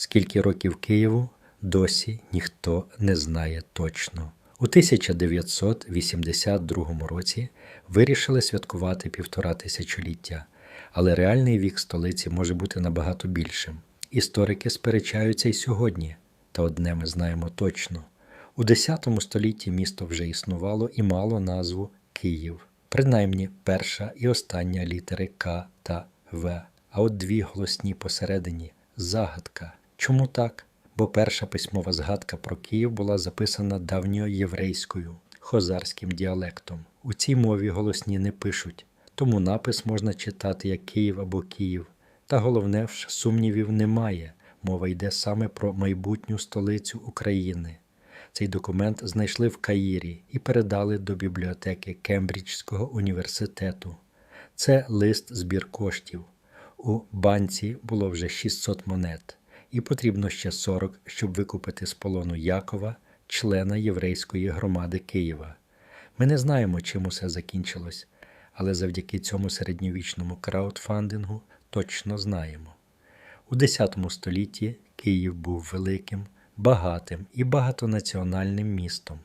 Скільки років Києву досі ніхто не знає точно. У 1982 році вирішили святкувати півтора тисячоліття, але реальний вік столиці може бути набагато більшим. Історики сперечаються й сьогодні, та одне ми знаємо точно: у X столітті місто вже існувало і мало назву Київ, принаймні перша і остання літери К та В, а от дві голосні посередині загадка. Чому так? Бо перша письмова згадка про Київ була записана давньоєврейською, хозарським діалектом. У цій мові голосні не пишуть, тому напис можна читати як Київ або Київ. Та головне, ж, сумнівів немає. Мова йде саме про майбутню столицю України. Цей документ знайшли в Каїрі і передали до бібліотеки Кембриджського університету. Це лист збір коштів. У банці було вже 600 монет, і потрібно ще 40, щоб викупити з полону Якова, члена єврейської громади Києва. Ми не знаємо, чим усе закінчилось, але завдяки цьому середньовічному краудфандингу точно знаємо. У X столітті Київ був великим, багатим і багатонаціональним містом.